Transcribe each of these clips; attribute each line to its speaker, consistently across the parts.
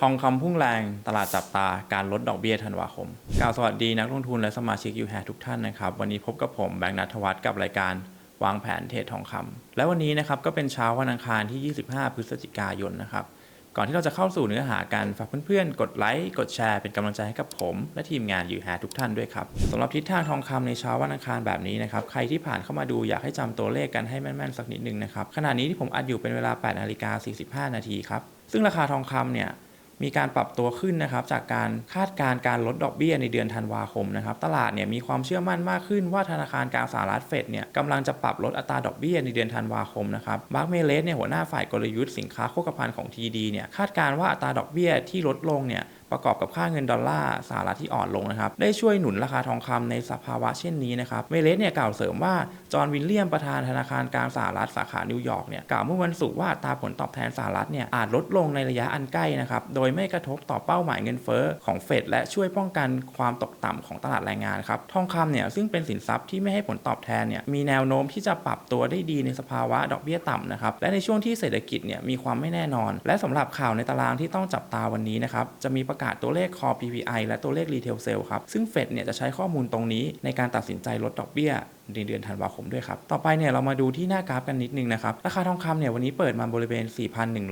Speaker 1: ทองคำพุ่งแรงตลาดจับตาการลดดอกเบี้ยธันวาคมกล่าวสวัสดีนักลงทุนและสมาชิกยูแฮทุกท่านนะครับ วันนี้พบกับผมแบงค์นัทวัฒน์กับรายการวางแผนเทรดทองคำและวันนี้นะครับก็เป็นเช้าวันอังคารที่ 25 พฤศจิกายนนะครับ ก่อนที่เราจะเข้าสู่เนื้อหากันฝากเพื่อนๆ กดไลค์กดแชร์เป็นกำลังใจให้กับผม และทีมงานยูแฮทุกท่านด้วยครับสำหรับทิศทางทองคำในเช้าวันอังคารแบบนี้นะครับใครที่ผ่านเข้ามาดูอยากให้จำตัวเลขกันให้แม่นๆสักนิดนึงนะครับขณะนี้ที่ผมอัดอยู่เป็นเวลา8นาฬิกา45 นาทีครับซึ่งราคาทองคำเนี่ย มีการปรับตัวขึ้นนะครับจากการคาดการณ์การลดดอกเบี้ยในเดือนธันวาคมนะครับตลาดเนี่ยมีความเชื่อมั่นมากขึ้นว่าธนาคารกลางสหรัฐเฟดเนี่ยกำลังจะปรับลดอัตราดอกเบี้ยในเดือนธันวาคมนะครับมาร์คเมเลสเนี่ยหัวหน้าฝ่ายกลยุทธ์สินค้าโภคภัณฑ์ของ TD เนี่ยคาดการณ์ว่าอัตราดอกเบี้ยที่ลดลงเนี่ย ประกอบกับค่าเงินดอลลาร์สหรัฐที่อ่อนลงนะครับ ได้ช่วยหนุนราคาทองคำในสภาวะเช่นนี้นะครับเมเลสเนี่ยกล่าวเสริมว่า จอห์นวิลเลียมประธานธนาคารกลางสหรัฐสาขานิวยอร์กเนี่ยกล่าวเมื่อวันศุกร์ว่าตาผลตอบแทนสหรัฐเนี่ยอาจลดลงในระยะอันใกล้นะครับ โดยไม่กระทบต่อเป้าหมายเงินเฟ้อของเฟดและช่วยป้องกันความตกต่ำของตลาดแรงงานครับ ทองคำเนี่ยซึ่งเป็นสินทรัพย์ที่ไม่ให้ผลตอบแทนเนี่ยมีแนวโน้มที่จะปรับตัวได้ดีในสภาวะดอกเบี้ยต่ำนะครับ และในช่วงที่เศรษฐกิจเนี่ยมีความไม่แน่นอน และสำหรับข่าวในตารางที่ต้องจับตาวันนี้นะครับจะมีประกาศตัวเลข Core PPI และตัวเลข Retail Sale ครับ ซึ่งเฟดเนี่ยจะใช้ข้อมูลตรงนี้ในการตัดสินใจลดดอกเบี้ยในเดือนธันวาคมด้วยครับ ต่อไปเนี่ยเรามาดูที่หน้ากราฟกันนิดนึงนะครับ ราคาทองคำเนี่ยวันนี้เปิดมาบริเวณ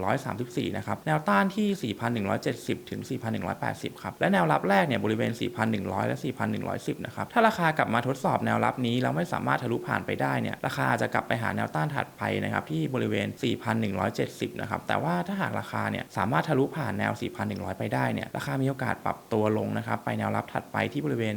Speaker 1: 4,134 นะครับ แนวต้านที่ 4,170 ถึง 4,180 ครับ และแนวรับแรกเนี่ยบริเวณ 4,100 และ 4,110 นะครับ ถ้าราคากลับมาทดสอบแนวรับนี้แล้วไม่สามารถทะลุผ่านไปได้เนี่ยราคาจจะกลับไปหาแนวต้านถัดไปนะครับที่บริเวณ 4,170 นะครับ แต่ว่าถ้าหากราคาเนี่ยสามารถทะลุผ่านแนว 4,100 ไปได้เนี่ยราคามีโอกาสปรับตัวลงนะครับไปแนวรับถัดไปที่บริเวณ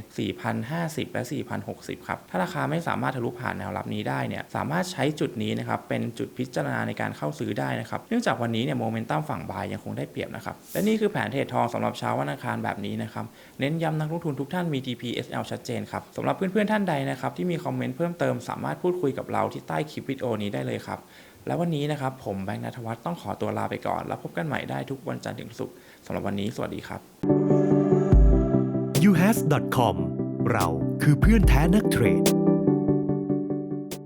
Speaker 1: 4,050 และ 4,060 ครับถ้าราคาไม่สามารถทะลุผ่านแนวรับนี้ได้เนี่ยสามารถใช้จุดนี้นะครับเป็นจุดพิจารณาในการเข้าซื้อได้นะครับเนื่องจากวันนี้เนี่ยโมเมนตัมฝั่งบายยังคงได้เปรียบนะครับและนี่คือแผนเทรดทองสำหรับเช้าวันอังคารแบบนี้นะครับเน้นย้ำนักลงทุนทุกท่านมี TPSL ชัดเจนครับสำหรับเพื่อนๆท่านใดนะครับที่มีคอมเมนต์เพิ่มเติมสามารถพูดคุยกับเราที่ใต้คลิปวิดีโอนี้ได้เลยครับแล้ววันนี้นะครับผมแบงค์นัทวัฒน์ต้องขอตัวลาไปก่อน แล้วพบกันใหม่ได้ทุกวันจันทร์ถึงศุกร์สำหรับวันนี้สวัสดีครับ
Speaker 2: uhas.com เราคือเพื่อนแท้นักเทรด